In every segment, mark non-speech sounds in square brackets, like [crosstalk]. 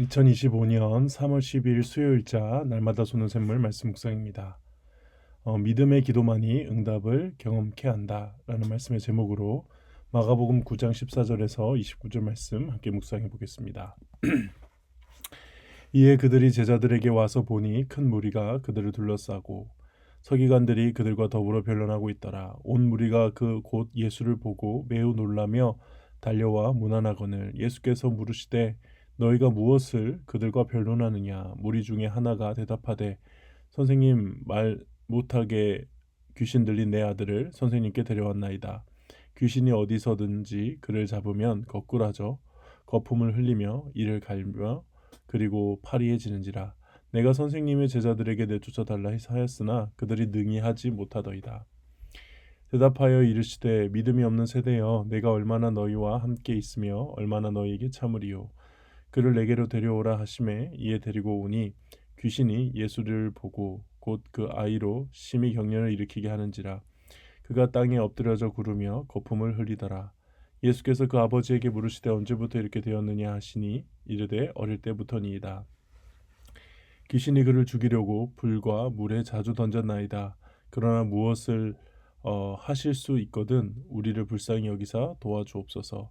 2025년 3월 12일 수요일자 날마다 쏘는 샘물 말씀 묵상입니다. 어, 믿음의 기도만이 응답을 경험케 한다라는 말씀의 제목으로 마가복음 9장 14절에서 29절 말씀 함께 묵상해 보겠습니다. [clears throat] 이에 그들이 제자들에게 와서 보니 큰 무리가 그들을 둘러싸고 서기관들이 그들과 더불어 변론하고 있더라. 온 무리가 그 곧 예수를 보고 매우 놀라며 달려와 문안하거늘 예수께서 물으시되 너희가 무엇을 그들과 변론하느냐? 무리 중에 하나가 대답하되 선생님 말 못하게 귀신 들린 내 아들을 선생님께 데려왔나이다. 귀신이 어디서든지 그를 잡으면 거꾸라져 거품을 흘리며 이를 갈며 그리고 파리해지는지라. 내가 선생님의 제자들에게 내쫓아 달라 하였으나 그들이 능히 하지 못하더이다. 대답하여 이르시되 믿음이 없는 세대여 내가 얼마나 너희와 함께 있으며 얼마나 너희에게 참으리요 그를 내게로 데려오라 하심에 이에 데리고 오니 귀신이 예수를 보고 곧 그 아이로 심히 경련을 일으키게 하는지라. 그가 땅에 엎드려져 구르며 거품을 흘리더라. 예수께서 그 아버지에게 물으시되 언제부터 이렇게 되었느냐 하시니 이르되 어릴 때부터니이다. 귀신이 그를 죽이려고 불과 물에 자주 던졌나이다. 그러나 무엇을 어, 하실 수 있거든 우리를 불쌍히 여기사 도와주옵소서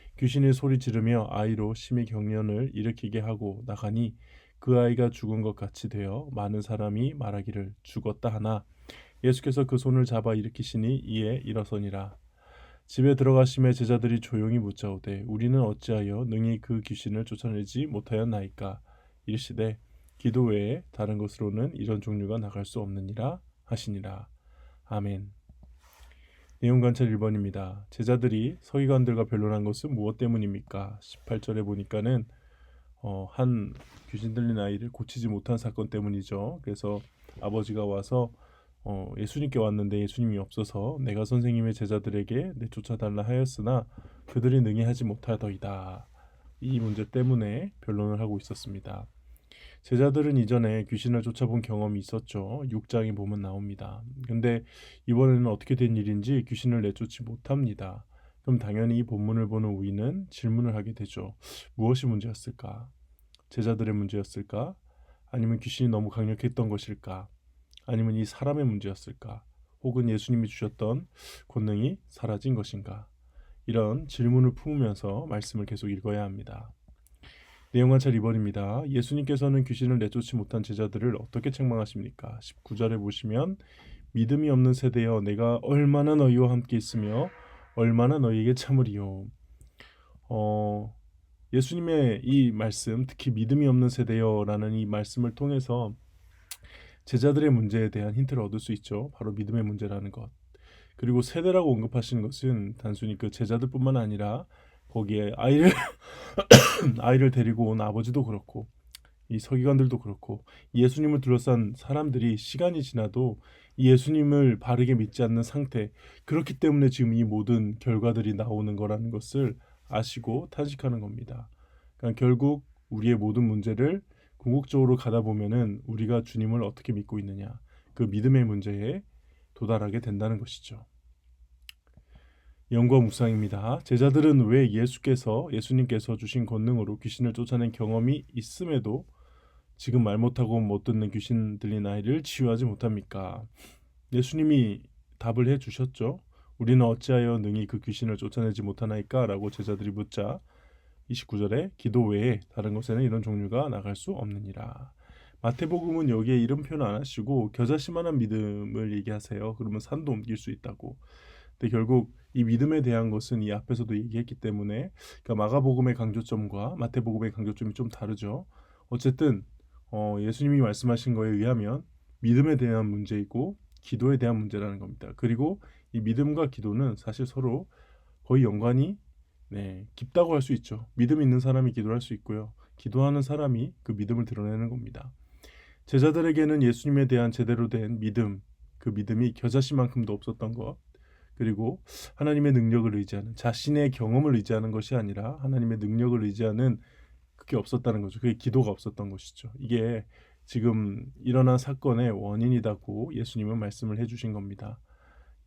귀신이 소리 지르며 아이로 심히 경련을 일으키게 하고 나가니 그 아이가 죽은 것 같이 되어 많은 사람이 말하기를 죽었다 하나 예수께서 그 손을 잡아 일으키시니 이에 일어서니라. 집에 들어가심에 제자들이 조용히 묻자오되 우리는 어찌하여 능히 그 귀신을 쫓아내지 못하였나이까? 이르시되 기도 외에 다른 것으로는 이런 종류가 나갈 수 없느니라 하시니라. 아멘 내용 관찰 1번입니다. 제자들이 서기관들과 변론한 것은 무엇 때문입니까? 18절에 보니까는 어, 한 귀신 들린 아이를 고치지 못한 사건 때문이죠. 그래서 아버지가 와서 어, 예수님께 왔는데 예수님이 없어서 내가 선생님의 제자들에게 내쫓아달라 하였으나 그들이 능히 하지 못하더이다. 이 문제 때문에 변론을 하고 있었습니다. 제자들은 이전에 귀신을 쫓아본 경험이 있었죠. 6장에 보면 나옵니다. 근데 이번에는 어떻게 된 일인지 귀신을 내쫓지 못합니다. 그럼 당연히 이 본문을 보는 우리는 질문을 하게 되죠. 무엇이 문제였을까? 제자들의 문제였을까? 아니면 귀신이 너무 강력했던 것일까? 아니면 이 사람의 문제였을까? 혹은 예수님이 주셨던 권능이 사라진 것인가? 이런 질문을 품으면서 말씀을 계속 읽어야 합니다. 내용 관찰 2번입니다. 예수님께서는 귀신을 내쫓지 못한 제자들을 어떻게 책망하십니까? 19절에 보시면 믿음이 없는 세대여 내가 얼마나 너희와 함께 있으며 얼마나 너희에게 참으리요. 어, 예수님의 이 말씀, 특히 믿음이 없는 세대여라는 이 말씀을 통해서 제자들의 문제에 대한 힌트를 얻을 수 있죠. 바로 믿음의 문제라는 것. 그리고 세대라고 언급하시는 것은 단순히 그 제자들뿐만 아니라 거기에 아이를 [coughs] 아이를 데리고 온 아버지도 그렇고 이 서기관들도 그렇고 예수님을 둘러싼 사람들이 시간이 지나도 예수님을 바르게 믿지 않는 상태 그렇기 때문에 지금 이 모든 결과들이 나오는 거라는 것을 아시고 탄식하는 겁니다. 그러니까 결국 우리의 모든 문제를 궁극적으로 가다 보면은 우리가 주님을 어떻게 믿고 있느냐 그 믿음의 문제에 도달하게 된다는 것이죠. 영과 묵상입니다. 제자들은 왜 예수께서 예수님께서 주신 권능으로 귀신을 쫓아낸 경험이 있음에도 지금 말 못하고 못 듣는 귀신 들린 아이를 치유하지 못합니까? 예수님이 답을 해 주셨죠. 우리는 어찌하여 능히 그 귀신을 쫓아내지 못하나이까? 라고 제자들이 묻자 29절에 기도 외에 다른 곳에는 이런 종류가 나갈 수 없느니라. 마태복음은 여기에 이런 표현 안 하시고 겨자씨만한 믿음을 얘기하세요. 그러면 산도 옮길 수 있다고. 근데 결국 이 믿음에 대한 것은 이 앞에서도 얘기했기 때문에 그러니까 마가복음의 강조점과 마태복음의 강조점이 좀 다르죠. 어쨌든 어, 예수님이 말씀하신 거에 의하면 믿음에 대한 문제이고 기도에 대한 문제라는 겁니다. 그리고 이 믿음과 기도는 사실 서로 거의 연관이 네, 깊다고 할 수 있죠. 믿음 있는 사람이 기도를 할수 있고요. 기도하는 사람이 그 믿음을 드러내는 겁니다. 제자들에게는 예수님에 대한 제대로 된 믿음, 그 믿음이 겨자씨만큼도 없었던 것, 그리고 하나님의 능력을 의지하는 자신의 경험을 의지하는 것이 아니라 하나님의 능력을 의지하는 그게 없었다는 거죠. 그게 기도가 없었던 것이죠. 이게 지금 일어난 사건의 원인이다고 예수님은 말씀을 해주신 겁니다.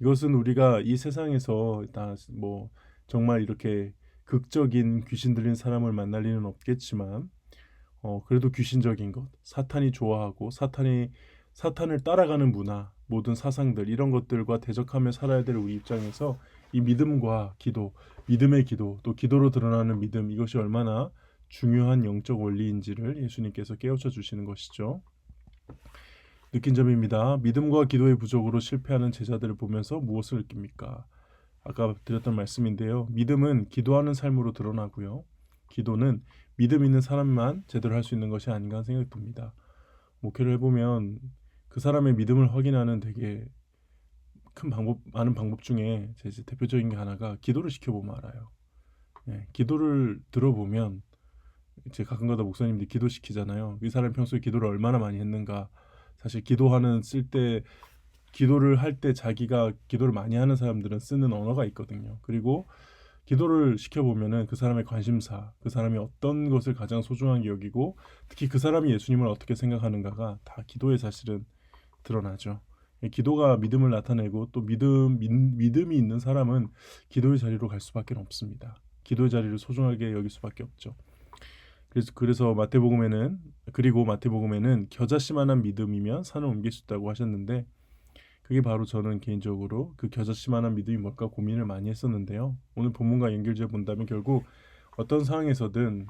이것은 우리가 이 세상에서 다 뭐 정말 이렇게 극적인 귀신 들린 사람을 만날 리는 없겠지만 어 그래도 귀신적인 것, 사탄이 좋아하고 사탄이 사탄을 따라가는 문화, 모든 사상들 이런 것들과 대적하며 살아야 될 우리 입장에서 이 믿음과 기도, 믿음의 기도, 또 기도로 드러나는 믿음 이것이 얼마나 중요한 영적 원리인지를 예수님께서 깨우쳐 주시는 것이죠. 느낀 점입니다. 믿음과 기도의 부족으로 실패하는 제자들을 보면서 무엇을 느낍니까? 아까 드렸던 말씀인데요. 믿음은 기도하는 삶으로 드러나고요. 기도는 믿음 있는 사람만 제대로 할 수 있는 것이 아닌가 생각이 듭니다. 목회를 해보면 그 사람의 믿음을 확인하는 되게 큰 방법, 많은 방법 중에 제 대표적인 게 하나가 기도를 시켜보면 알아요. 예, 기도를 들어보면 이제 가끔가다 목사님들이 기도 시키잖아요. 이 사람이 평소에 기도를 얼마나 많이 했는가. 사실 기도하는 쓸 때 기도를 할 때 자기가 기도를 많이 하는 사람들은 쓰는 언어가 있거든요. 그리고 기도를 시켜보면은 그 사람의 관심사, 그 사람이 어떤 것을 가장 소중하게 여기고 특히 그 사람이 예수님을 어떻게 생각하는가가 다 기도에 사실은 드러나죠. 기도가 믿음을 나타내고 또 믿음 믿, 믿음이 있는 사람은 기도의 자리로 갈 수밖에 없습니다. 기도의 자리를 소중하게 여길 수밖에 없죠. 그래서 그래서 마태복음에는 그리고 마태복음에는 겨자씨만한 믿음이면 산을 옮길 수 있다고 하셨는데 그게 바로 저는 개인적으로 그 겨자씨만한 믿음이 뭘까 고민을 많이 했었는데요. 오늘 본문과 연결지어 본다면 결국 어떤 상황에서든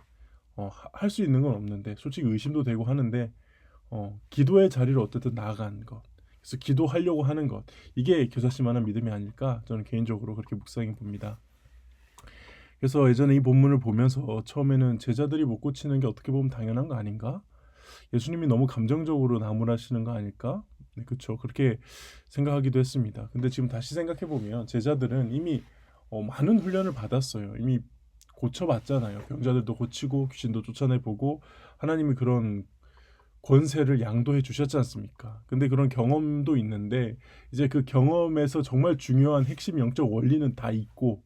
어, 할 수 있는 건 없는데 솔직히 의심도 되고 하는데 어, 기도의 자리를 어쨌든 나아간 것. 그래서 기도하려고 하는 것. 이게 교사씨만한 믿음이 아닐까 저는 개인적으로 그렇게 묵상해 봅니다. 그래서 예전에 이 본문을 보면서 처음에는 제자들이 못 고치는 게 어떻게 보면 당연한 거 아닌가? 예수님이 너무 감정적으로 나무라시는 거 아닐까? 네, 그렇죠. 그렇게 생각하기도 했습니다. 근데 지금 다시 생각해 보면 제자들은 이미 어, 많은 훈련을 받았어요. 이미 고쳐봤잖아요. 병자들도 고치고 귀신도 쫓아내보고 하나님이 그런 권세를 양도해 주셨지 않습니까? 근데 그런 경험도 있는데 이제 그 경험에서 정말 중요한 핵심 영적 원리는 다 있고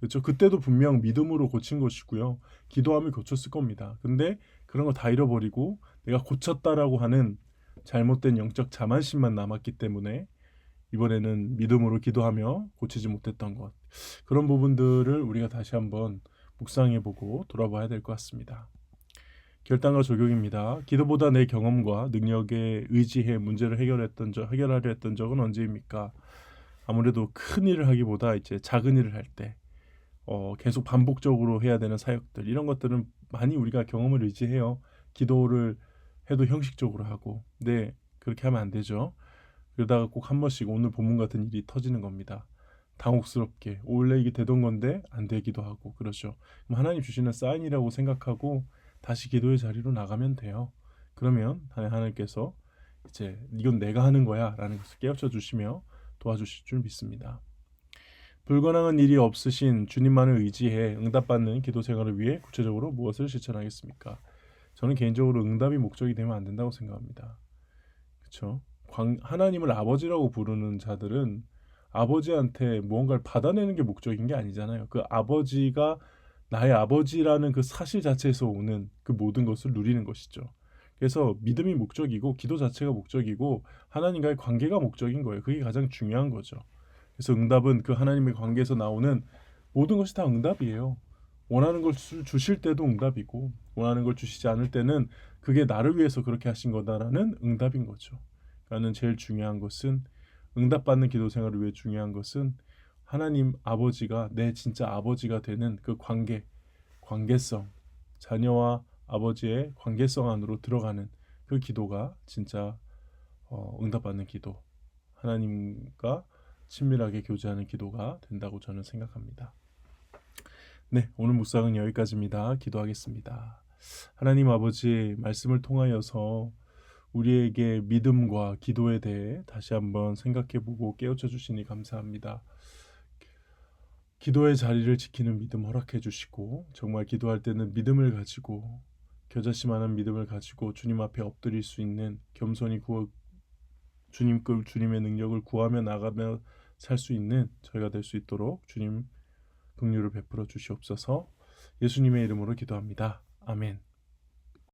그렇죠? 그때도 분명 믿음으로 고친 것이고요. 기도하면 고쳤을 겁니다. 근데 그런 거 다 잃어버리고 내가 고쳤다라고 하는 잘못된 영적 자만심만 남았기 때문에 이번에는 믿음으로 기도하며 고치지 못했던 것 그런 부분들을 우리가 다시 한번 묵상해 보고 돌아봐야 될 것 같습니다. 결단과 적용입니다. 기도보다 내 경험과 능력에 의지해 문제를 해결했던 적, 해결하려 했던 적은 언제입니까? 아무래도 큰 일을 하기보다 이제 작은 일을 할 때, 어, 계속 반복적으로 해야 되는 사역들 이런 것들은 많이 우리가 경험을 의지해요. 기도를 해도 형식적으로 하고, 네 그렇게 하면 안 되죠. 그러다가 꼭 한 번씩 오늘 본문 같은 일이 터지는 겁니다. 당혹스럽게 원래 이게 되던 건데 안 되기도 하고 그렇죠. 하나님 주시는 사인이라고 생각하고 다시 기도의 자리로 나가면 돼요. 그러면 하나님께서 이제 이건 내가 하는 거야라는 것을 깨우쳐 주시며 도와주실 줄 믿습니다. 불가능한 일이 없으신 주님만을 의지해 응답받는 기도 생활을 위해 구체적으로 무엇을 실천하겠습니까? 저는 개인적으로 응답이 목적이 되면 안 된다고 생각합니다. 그렇죠? 하나님을 아버지라고 부르는 자들은 아버지한테 무언가를 받아내는 게 목적인 게 아니잖아요. 그 아버지가 나의 아버지라는 그 사실 자체에서 오는 그 모든 것을 누리는 것이죠. 그래서 믿음이 목적이고 기도 자체가 목적이고 하나님과의 관계가 목적인 거예요. 그게 가장 중요한 거죠. 그래서 응답은 그 하나님의 관계에서 나오는 모든 것이 다 응답이에요. 원하는 걸 주실 때도 응답이고 원하는 걸 주시지 않을 때는 그게 나를 위해서 그렇게 하신 거다라는 응답인 거죠. 그러니까는 제일 중요한 것은 응답받는 기도 생활을 위해 중요한 것은 하나님 아버지가 내 진짜 아버지가 되는 그 관계, 관계성, 자녀와 아버지의 관계성 안으로 들어가는 그 기도가 진짜 어, 응답받는 기도, 하나님과 친밀하게 교제하는 기도가 된다고 저는 생각합니다. 네, 오늘 묵상은 여기까지입니다. 기도하겠습니다. 하나님 아버지 말씀을 통하여서 우리에게 믿음과 기도에 대해 다시 한번 생각해보고 깨우쳐 주시니 감사합니다. 기도의 자리를 지키는 믿음 허락해 주시고 정말 기도할 때는 믿음을 가지고 겨자씨 많은 믿음을 가지고 주님 앞에 엎드릴 수 있는 겸손히 구하, 주님 그 주님의 능력을 구하며 나가며 살 수 있는 저희가 될 수 있도록 주님 긍휼을 베풀어 주시옵소서. 예수님의 이름으로 기도합니다. 아멘.